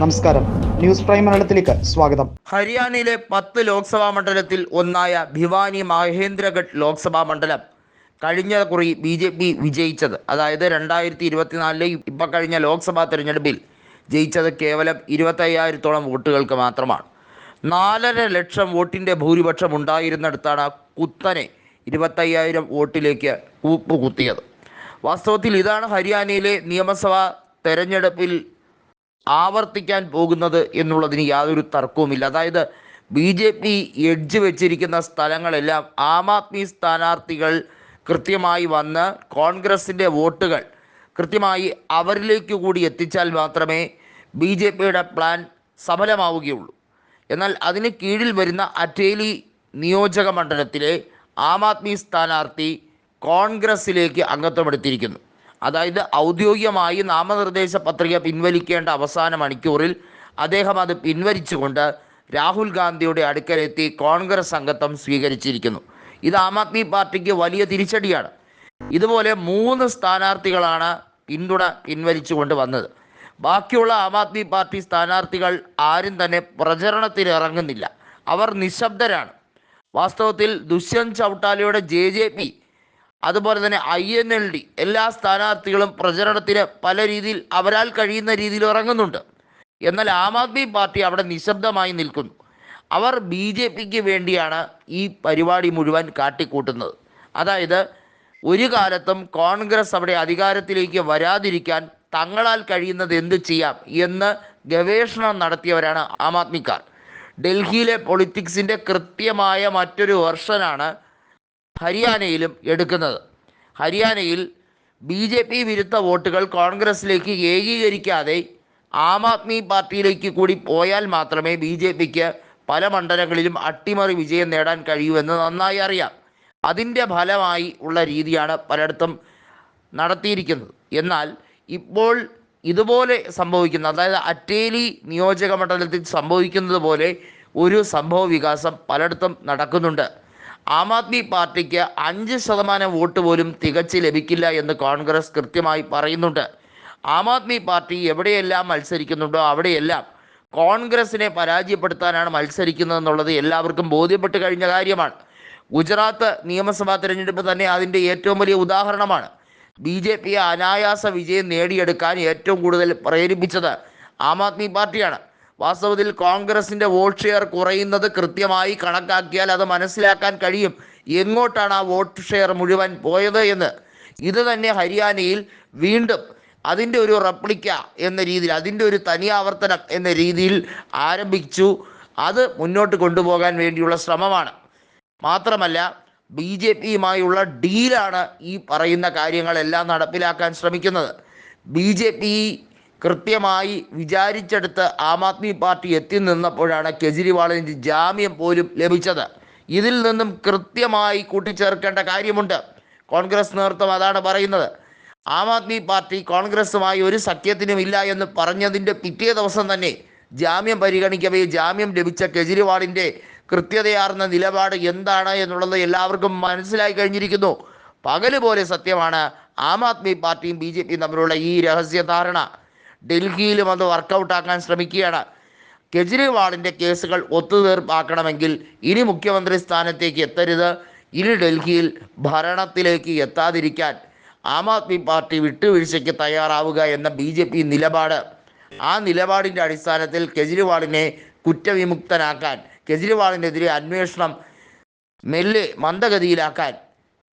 നമസ്കാരം. News prime മലയാളത്തിലേക്ക് സ്വാഗതം. ഹരിയാനയിലെ പത്ത് ലോക്സഭാ മണ്ഡലത്തിൽ ഒന്നായ ഭിവാനി മഹേന്ദ്രഗഡ് ലോക്സഭാ മണ്ഡലം കഴിഞ്ഞ കുറി ബി ജെ പി വിജയിച്ചത്. അതായത് രണ്ടായിരത്തി ഇരുപത്തിനാലിലെ ഇപ്പം കഴിഞ്ഞ ലോക്സഭാ തെരഞ്ഞെടുപ്പിൽ ജയിച്ചത് കേവലം ഇരുപത്തയ്യായിരത്തോളം വോട്ടുകൾക്ക് മാത്രമാണ്. നാലര ലക്ഷം വോട്ടിന്റെ ഭൂരിപക്ഷം ഉണ്ടായിരുന്നിടത്താണ് കുത്തനെ ഇരുപത്തയ്യായിരം വോട്ടിലേക്ക് കൂപ്പ് കുത്തിയത് വാസ്തവത്തിൽ ഇതാണ് ഹരിയാനയിലെ നിയമസഭാ തെരഞ്ഞെടുപ്പിൽ ആവർത്തിക്കാൻ പോകുന്നത് എന്നുള്ളതിന് യാതൊരു തർക്കവുമില്ല. അതായത് ബി ജെ പി എഡ്ജ് വെച്ചിരിക്കുന്ന സ്ഥലങ്ങളെല്ലാം ആം ആദ്മി സ്ഥാനാർത്ഥികൾ കൃത്യമായി വന്ന് കോൺഗ്രസിന്റെ വോട്ടുകൾ കൃത്യമായി അവരിലേക്ക് കൂടി എത്തിച്ചാൽ മാത്രമേ ബി ജെ പിയുടെ പ്ലാൻ സഫലമാവുകയുള്ളൂ. എന്നാൽ അതിന് കീഴിൽ വരുന്ന അറ്റേലി നിയോജക മണ്ഡലത്തിലെ ആം ആദ്മി സ്ഥാനാർത്ഥി കോൺഗ്രസിലേക്ക് അംഗത്വമെടുത്തിരിക്കുന്നു. അതായത് ഔദ്യോഗികമായി നാമനിർദ്ദേശ പത്രിക പിൻവലിക്കേണ്ട അവസാന മണിക്കൂറിൽ അദ്ദേഹം അത് പിൻവലിച്ചുകൊണ്ട് രാഹുൽ ഗാന്ധിയുടെ അടുക്കലെത്തി കോൺഗ്രസ് അംഗത്വം സ്വീകരിച്ചിരിക്കുന്നു. ഇത് ആം ആദ്മി പാർട്ടിക്ക് വലിയ തിരിച്ചടിയാണ്. ഇതുപോലെ മൂന്ന് സ്ഥാനാർത്ഥികളാണ് പിന്തുണ പിൻവലിച്ചുകൊണ്ട് വന്നത്. ബാക്കിയുള്ള ആം ആദ്മി പാർട്ടി സ്ഥാനാർത്ഥികൾ ആരും തന്നെ പ്രചരണത്തിന് ഇറങ്ങുന്നില്ല. അവർ നിശബ്ദരാണ്. വാസ്തവത്തിൽ ദുഷ്യന്ത് ചൗട്ടാലയുടെ ജെ ജെ പി അതുപോലെ തന്നെ ഐ എൻ എൽ ഡി എല്ലാ സ്ഥാനാർത്ഥികളും പ്രചരണത്തിന് പല രീതിയിൽ അവരാൽ കഴിയുന്ന രീതിയിൽ ഇറങ്ങുന്നുണ്ട്. എന്നാൽ ആം ആദ്മി പാർട്ടി അവിടെ നിശബ്ദമായി നിൽക്കുന്നു. അവർ ബി ജെ പിക്ക് വേണ്ടിയാണ് ഈ പരിപാടി മുഴുവൻ കാട്ടിക്കൂട്ടുന്നത്. അതായത് ഒരു കാലത്തും കോൺഗ്രസ് അവിടെ അധികാരത്തിലേക്ക് വരാതിരിക്കാൻ തങ്ങളാൽ കഴിയുന്നത് എന്ത് ചെയ്യാം എന്ന് ഗവേഷണം നടത്തിയവരാണ് ആം ആദ്മിക്കാർ. ഡൽഹിയിലെ പൊളിറ്റിക്സിന്റെ കൃത്യമായ മറ്റൊരു വെർഷനാണ് ഹരിയാനയിലും എടുക്കുന്നത്. ഹരിയാനയിൽ ബി ജെ പി വിരുദ്ധ വോട്ടുകൾ കോൺഗ്രസിലേക്ക് ഏകീകരിക്കാതെ ആം ആദ്മി പാർട്ടിയിലേക്ക് കൂടി പോയാൽ മാത്രമേ ബി ജെ പിക്ക് പല മണ്ഡലങ്ങളിലും അട്ടിമറി വിജയം നേടാൻ കഴിയൂ എന്ന് നന്നായി അറിയാം. അതിന്റെ ഫലമായി ഉള്ള രീതിയാണ് പലയിടത്തും നടത്തിയിരിക്കുന്നത്. എന്നാൽ ഇപ്പോൾ ഇതുപോലെ സംഭവിക്കുന്ന അതായത് അറ്റേലി നിയോജക മണ്ഡലത്തിൽ സംഭവിക്കുന്നത് പോലെ ഒരു സംഭവ വികാസം പലയിടത്തും നടക്കുന്നുണ്ട്. ആം ആദ്മി പാർട്ടിക്ക് അഞ്ച് ശതമാനം വോട്ട് പോലും തികച്ച് ലഭിക്കില്ല എന്ന് കോൺഗ്രസ് കൃത്യമായി പറയുന്നുണ്ട്. ആം ആദ്മി പാർട്ടി എവിടെയെല്ലാം മത്സരിക്കുന്നുണ്ടോ അവിടെയെല്ലാം കോൺഗ്രസിനെ പരാജയപ്പെടുത്താനാണ് മത്സരിക്കുന്നതെന്നുള്ളത് എല്ലാവർക്കും ബോധ്യപ്പെട്ട് കഴിഞ്ഞ കാര്യമാണ്. ഗുജറാത്ത് നിയമസഭാ തെരഞ്ഞെടുപ്പ് തന്നെ അതിന്റെ ഏറ്റവും വലിയ ഉദാഹരണമാണ്. ബി ജെ പിയെ അനായാസ വിജയം നേടിയെടുക്കാൻ ഏറ്റവും കൂടുതൽ പ്രേരിപ്പിച്ചത് ആം ആദ്മി പാർട്ടിയാണ്. വാസ്തവത്തിൽ കോൺഗ്രസിന്റെ വോട്ട് ഷെയർ കുറയുന്നത് കൃത്യമായി കണക്കാക്കിയാൽ അത് മനസ്സിലാക്കാൻ കഴിയും. എങ്ങോട്ടാണ് ആ വോട്ട് ഷെയർ മുഴുവൻ പോയത് എന്ന്. ഇത് തന്നെ ഹരിയാനയിൽ വീണ്ടും അതിന്റെ ഒരു റെപ്ലിക്ക എന്ന രീതിയിൽ അതിന്റെ ഒരു തനിയാവർത്തനം എന്ന രീതിയിൽ ആരംഭിച്ചു. അത് മുന്നോട്ട് കൊണ്ടുപോകാൻ വേണ്ടിയുള്ള ശ്രമമാണ്. മാത്രമല്ല ബി ജെ പിയുമായുള്ള ഡീലാണ് ഈ പറയുന്ന കാര്യങ്ങളെല്ലാം നടപ്പിലാക്കാൻ ശ്രമിക്കുന്നത്. ബി ജെ പി കൃത്യമായി വിചാരിച്ചെടുത്ത് ആം ആദ്മി പാർട്ടി എത്തി നിന്നപ്പോഴാണ് കെജ്രിവാളിന് ജാമ്യം പോലും ലഭിച്ചത്. ഇതിൽ നിന്നും കൃത്യമായി കൂട്ടിച്ചേർക്കേണ്ട കാര്യമുണ്ട്. കോൺഗ്രസ് നേതൃത്വം അതാണ് പറയുന്നത്. ആം ആദ്മി പാർട്ടി കോൺഗ്രസുമായി ഒരു സഖ്യത്തിനും ഇല്ല എന്ന് പറഞ്ഞതിന്റെ പിറ്റേ ദിവസം തന്നെ ജാമ്യം പരിഗണിക്കവേ ജാമ്യം ലഭിച്ച കെജ്രിവാളിന്റെ കൃത്യതയാർന്ന നിലപാട് എന്താണ് എന്നുള്ളത് എല്ലാവർക്കും മനസ്സിലായി കഴിഞ്ഞിരിക്കുന്നു. പകൽ പോലെ സത്യമാണ് ആം ആദ്മി പാർട്ടിയും ബി തമ്മിലുള്ള ഈ രഹസ്യ ധാരണ ഡൽഹിയിലും അത് വർക്കൗട്ടാക്കാൻ ശ്രമിക്കുകയാണ്. കെജ്രിവാളിന്റെ കേസുകൾ ഒത്തുതീർപ്പാക്കണമെങ്കിൽ ഇനി മുഖ്യമന്ത്രി സ്ഥാനത്തേക്ക് എത്തരുത്. ഇനി ഡൽഹിയിൽ ഭരണത്തിലേക്ക് എത്താതിരിക്കാൻ ആം ആദ്മി പാർട്ടി വിട്ടുവീഴ്ചയ്ക്ക് തയ്യാറാവുക എന്ന ബി ജെ പി നിലപാട്. ആ നിലപാടിന്റെ അടിസ്ഥാനത്തിൽ കെജ്രിവാളിനെ കുറ്റവിമുക്തനാക്കാൻ കെജ്രിവാളിനെതിരെ അന്വേഷണം മെല്ലെ മന്ദഗതിയിലാക്കാൻ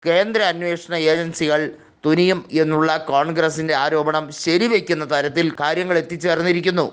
കേന്ദ്ര അന്വേഷണ ഏജൻസികൾ തുനിയും എന്നുള്ള കോൺഗ്രസിന്റെ ആരോപണം ശരിവെക്കുന്ന തരത്തിൽ കാര്യങ്ങൾ എത്തിച്ചേർന്നിരിക്കുന്നു.